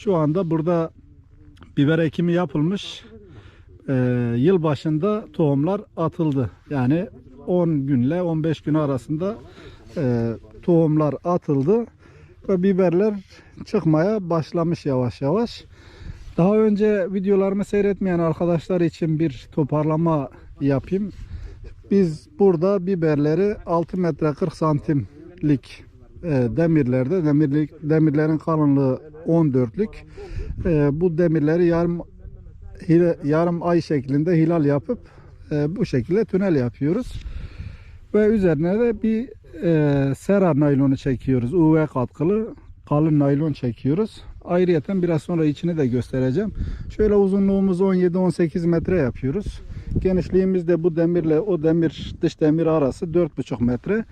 Şu anda burada biber ekimi yapılmış. Ee, yıl başında tohumlar atıldı. Yani 10 günle 15 gün arasında e, tohumlar atıldı ve biberler çıkmaya başlamış yavaş yavaş. Daha önce videolarımı seyretmeyen arkadaşlar için bir toparlama yapayım. Biz burada biberleri 6 metre 40 santimlik e, demirlerde, demirlik, demirlerin kalınlığı 14'lük. E, bu demirleri yarım yarım ay şeklinde hilal yapıp e, bu şekilde tünel yapıyoruz. Ve üzerine de bir e, sera naylonu çekiyoruz. UV katkılı kalın naylon çekiyoruz. Ayrıyeten biraz sonra içini de göstereceğim. Şöyle uzunluğumuz 17-18 metre yapıyoruz. Genişliğimiz de bu demirle o demir dış demir arası 4,5 metre.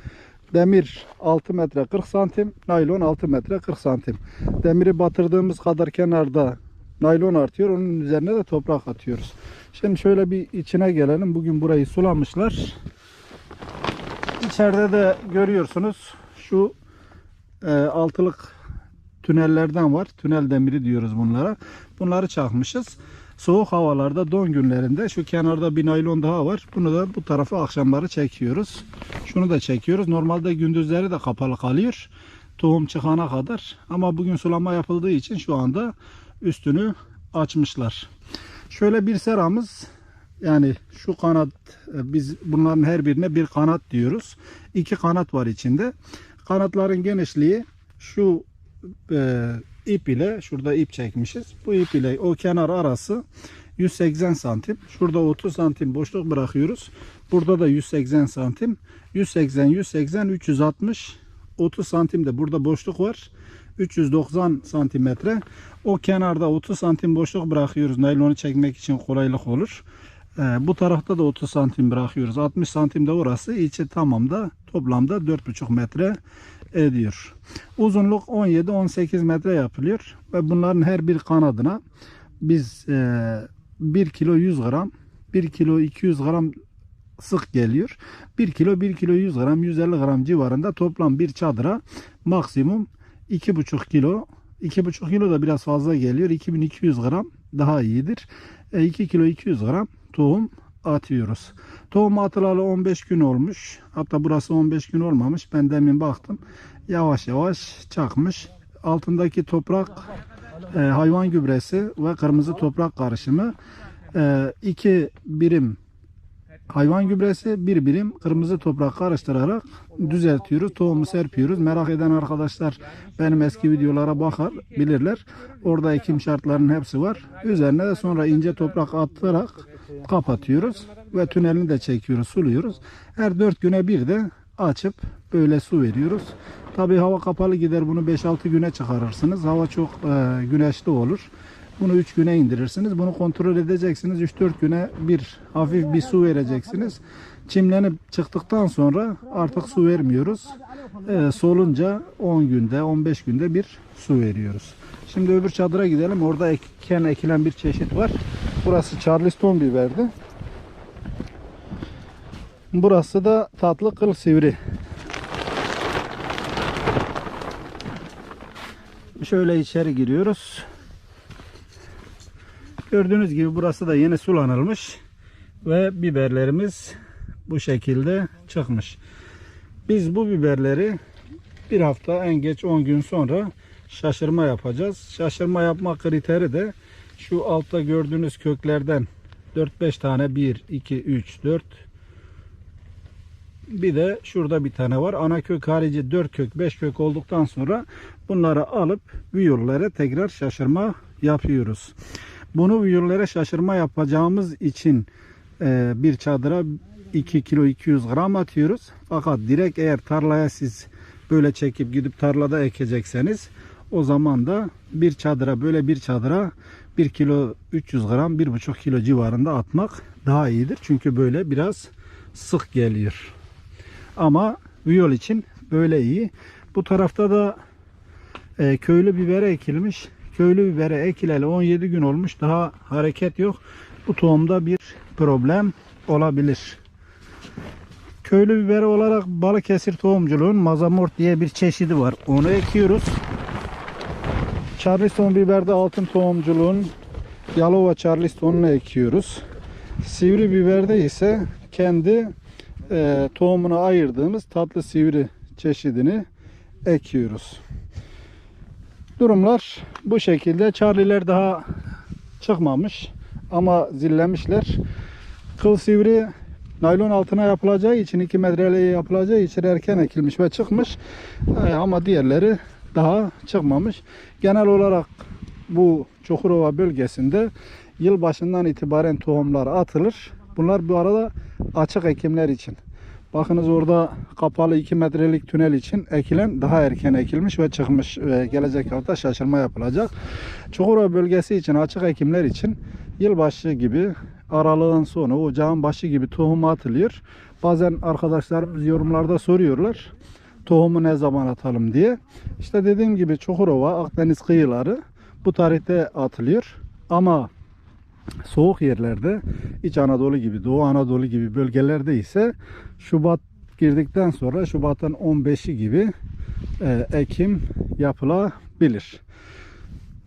Demir 6 metre 40 santim, naylon 6 metre 40 santim. Demiri batırdığımız kadar kenarda naylon artıyor. Onun üzerine de toprak atıyoruz. Şimdi şöyle bir içine gelelim. Bugün burayı sulamışlar. İçeride de görüyorsunuz şu e, altılık tünellerden var. Tünel demiri diyoruz bunlara. Bunları çakmışız. Soğuk havalarda don günlerinde şu kenarda bir naylon daha var. Bunu da bu tarafa akşamları çekiyoruz. Şunu da çekiyoruz. Normalde gündüzleri de kapalı kalıyor. Tohum çıkana kadar. Ama bugün sulama yapıldığı için şu anda üstünü açmışlar. Şöyle bir seramız yani şu kanat e, biz bunların her birine bir kanat diyoruz. İki kanat var içinde. Kanatların genişliği şu e, ip ile şurada ip çekmişiz. Bu ip ile o kenar arası 180 santim. Şurada 30 santim boşluk bırakıyoruz. Burada da 180 santim. 180, 180, 360, 30 santim de burada boşluk var. 390 santimetre. O kenarda 30 santim boşluk bırakıyoruz. Naylonu çekmek için kolaylık olur. Ee, bu tarafta da 30 santim bırakıyoruz. 60 santim de orası. İçi tamamda toplamda 4,5 metre ediyor. Uzunluk 17-18 metre yapılıyor. Ve bunların her bir kanadına biz e, 1 kilo 100 gram 1 kilo 200 gram sık geliyor. 1 kilo 1 kilo 100 gram 150 gram civarında toplam bir çadıra maksimum 2,5 kilo 2,5 kilo da biraz fazla geliyor. 2200 gram daha iyidir. E, 2 kilo 200 gram tohum atıyoruz. Tohum atılalı 15 gün olmuş. Hatta burası 15 gün olmamış. Ben demin baktım. Yavaş yavaş çakmış. Altındaki toprak e, hayvan gübresi ve kırmızı toprak karışımı. E, iki birim hayvan gübresi, bir birim kırmızı toprak karıştırarak düzeltiyoruz. Tohumu serpiyoruz. Merak eden arkadaşlar benim eski videolara bakar, bilirler. Orada ekim şartlarının hepsi var. Üzerine de sonra ince toprak atarak kapatıyoruz ve tünelini de çekiyoruz, suluyoruz. Her 4 güne bir de açıp böyle su veriyoruz. Tabi hava kapalı gider bunu 5-6 güne çıkarırsınız. Hava çok e, güneşli olur. Bunu 3 güne indirirsiniz. Bunu kontrol edeceksiniz. 3-4 güne bir hafif bir su vereceksiniz. Çimlenip çıktıktan sonra artık su vermiyoruz. Ee, solunca 10 günde 15 günde bir su veriyoruz. Şimdi öbür çadıra gidelim. Orada eken ekilen bir çeşit var. Burası Charleston biberdi. Burası da tatlı kıl sivri. Şöyle içeri giriyoruz. Gördüğünüz gibi burası da yeni sulanılmış ve biberlerimiz bu şekilde çıkmış. Biz bu biberleri bir hafta en geç 10 gün sonra şaşırma yapacağız. Şaşırma yapma kriteri de şu altta gördüğünüz köklerden 4-5 tane 1, 2, 3, 4 bir de şurada bir tane var. Ana kök harici 4 kök 5 kök olduktan sonra bunları alıp viyollara tekrar şaşırma yapıyoruz. Bunu viyollara şaşırma yapacağımız için e, bir çadıra 2 kilo 200 gram atıyoruz. Fakat direkt eğer tarlaya siz böyle çekip gidip tarlada ekecekseniz o zaman da bir çadıra böyle bir çadıra 1 kilo 300 gram 1,5 kilo civarında atmak daha iyidir. Çünkü böyle biraz sık geliyor. Ama viyol için böyle iyi. Bu tarafta da e, köylü bibere ekilmiş. Köylü bibere ekileli 17 gün olmuş. Daha hareket yok. Bu tohumda bir problem olabilir. Köylü biberi olarak Balıkesir tohumculuğun mazamort diye bir çeşidi var. Onu ekiyoruz. Charleston biberde altın tohumculuğun Yalova Charleston'unu ekiyoruz. Sivri biberde ise kendi e, tohumunu ayırdığımız tatlı sivri çeşidini ekiyoruz. Durumlar bu şekilde. Charlie'ler daha çıkmamış ama zillemişler. Kıl sivri naylon altına yapılacağı için 2 metreliğe yapılacağı için erken ekilmiş ve çıkmış. Ee, ama diğerleri daha çıkmamış. Genel olarak bu Çukurova bölgesinde yıl başından itibaren tohumlar atılır. Bunlar bu arada açık ekimler için. Bakınız orada kapalı 2 metrelik tünel için ekilen daha erken ekilmiş ve çıkmış ve gelecek hafta şaşırma yapılacak. Çukurova bölgesi için açık ekimler için yılbaşı gibi aralığın sonu ocağın başı gibi tohum atılıyor. Bazen arkadaşlarımız yorumlarda soruyorlar tohumu ne zaman atalım diye. İşte dediğim gibi Çukurova, Akdeniz kıyıları bu tarihte atılıyor. Ama soğuk yerlerde İç Anadolu gibi, Doğu Anadolu gibi bölgelerde ise Şubat girdikten sonra Şubat'ın 15'i gibi e, ekim yapılabilir.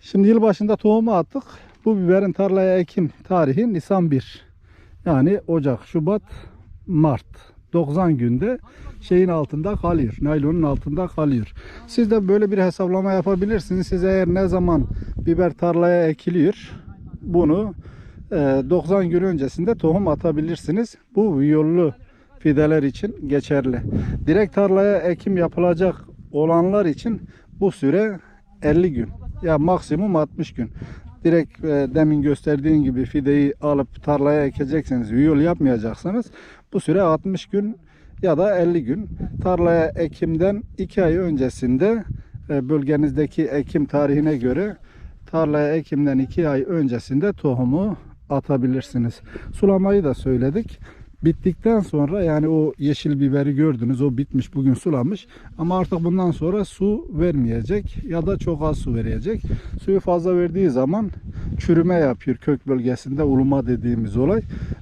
Şimdi yılbaşında tohumu attık. Bu biberin tarlaya ekim tarihi Nisan 1. Yani Ocak, Şubat, Mart. 90 günde şeyin altında kalıyor. Naylonun altında kalıyor. Siz de böyle bir hesaplama yapabilirsiniz. Siz eğer ne zaman biber tarlaya ekiliyor bunu e, 90 gün öncesinde tohum atabilirsiniz. Bu yollu fideler için geçerli. Direkt tarlaya ekim yapılacak olanlar için bu süre 50 gün. Ya maksimum 60 gün. Direkt e, demin gösterdiğim gibi fideyi alıp tarlaya ekecekseniz, yol yapmayacaksanız bu süre 60 gün ya da 50 gün. Tarlaya ekimden 2 ay öncesinde e, bölgenizdeki ekim tarihine göre tarlaya ekimden 2 ay öncesinde tohumu atabilirsiniz. Sulamayı da söyledik. Bittikten sonra yani o yeşil biberi gördünüz o bitmiş bugün sulamış ama artık bundan sonra su vermeyecek ya da çok az su verecek. Suyu fazla verdiği zaman çürüme yapıyor kök bölgesinde uluma dediğimiz olay.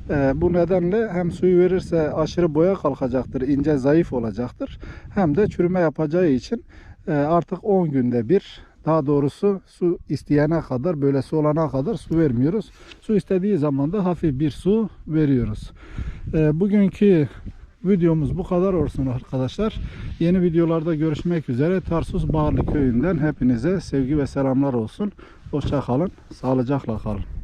Ee, bu nedenle hem suyu verirse aşırı boya kalkacaktır, ince zayıf olacaktır. Hem de çürüme yapacağı için e, artık 10 günde bir daha doğrusu su isteyene kadar böyle su olana kadar su vermiyoruz. Su istediği zaman da hafif bir su veriyoruz. Ee, bugünkü videomuz bu kadar olsun arkadaşlar. Yeni videolarda görüşmek üzere. Tarsus Bağırlı köyünden hepinize sevgi ve selamlar olsun. Hoşça kalın. Sağlıcakla kalın.